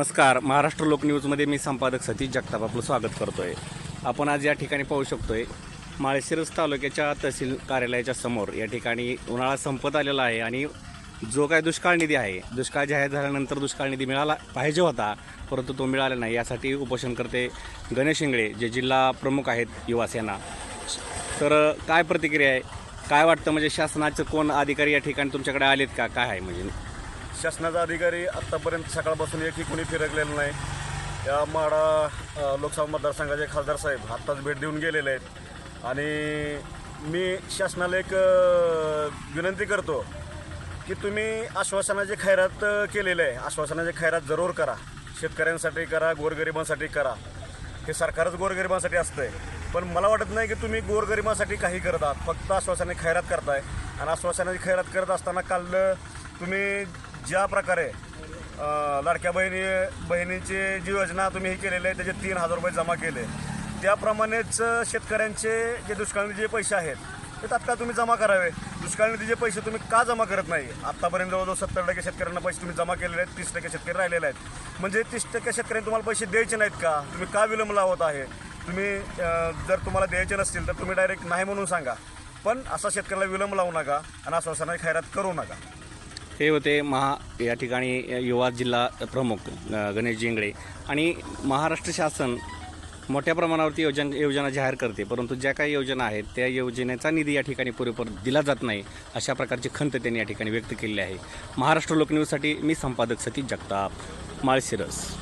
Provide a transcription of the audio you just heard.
नमस्कार. महाराष्ट्र लोकन्यूजमध्ये मी संपादक सतीश जगताप आपलं स्वागत करतो आहे आपण आज या ठिकाणी पाहू शकतो आहे माळशिरस तालुक्याच्या तहसील कार्यालयाच्या समोर या ठिकाणी उन्हाळा संपत आलेला आहे आणि जो काय दुष्काळ निधी आहे दुष्काळ जाहीर झाल्यानंतर दुष्काळ निधी मिळाला पाहिजे होता परंतु तो मिळाला नाही. यासाठी उपोषणकर्ते गणेश इंगळे जे जिल्हा प्रमुख आहेत युवासेना. तर काय प्रतिक्रिया आहे? काय वाटतं? म्हणजे शासनाचं कोण अधिकारी या ठिकाणी तुमच्याकडे आलेत का? काय आहे? म्हणजे शासनाचा अधिकारी आत्तापर्यंत सकाळपासून एकही कोणी फिरकलेलं नाही. या माडा लोकसभा मतदारसंघाचे खासदार साहेब आत्ताच भेट देऊन गेलेले आहेत. आणि मी शासनाला एक विनंती करतो की तुम्ही आश्वासनाचे खैरात केलेलं केलेले आहे. आश्वासनाचे खैरात जरूर करा. शेतकऱ्यांसाठी करा गोरगरिबांसाठी करा. हे सरकारच गोरगरिबांसाठी असतंय. पण मला वाटत नाही की तुम्ही गोरगरिबांसाठी काही करत आहात. फक्त आश्वासनाने खैरात करताय. आणि आश्वासनाची खैरात करत असताना काल तुम्ही ज्या प्रकारे लाडक्या बहिणी बहिणींचे जी योजना तुम्ही हे केलेली आहे त्याचे तीन हजार रुपये जमा केले. त्याप्रमाणेच शेतकऱ्यांचे जे दुष्काळ जे पैसे आहेत ते तात्काळ तुम्ही जमा करावे. दुष्काळ निधीचे पैसे तुम्ही का जमा करत नाही? आत्तापर्यंत जवळजवळ सत्तर टक्के शेतकऱ्यांना पैसे तुम्ही जमा केलेले आहेत तीस टक्के शेतकरी राहिलेले आहेत. म्हणजे तीस टक्के शेतकऱ्यांनी तुम्हाला पैसे द्यायचे नाहीत का? तुम्ही का विलंब लावत आहे? तुम्ही जर तुम्हाला द्यायचे नसतील तर तुम्ही डायरेक्ट नाही म्हणून सांगा. पण असा शेतकऱ्याला विलंब लावू नका आणि आश्वासनाची खैरात करू नका. हे होते महा या ठिकाणी युवा जिल्हा प्रमुख गणेश जिंगळे आणि महाराष्ट्र शासन मोठ्या प्रमाणावरती योजना योजना जाहीर करते. परंतु ज्या काही योजना आहेत त्या योजनेचा निधी या ठिकाणी पुरेपूर दिला जात नाही अशा प्रकारची खंत त्यांनी या ठिकाणी व्यक्त केली आहे. महाराष्ट्र लोकन्यूजसाठी मी संपादक सतीश जगताप. माळशिरस.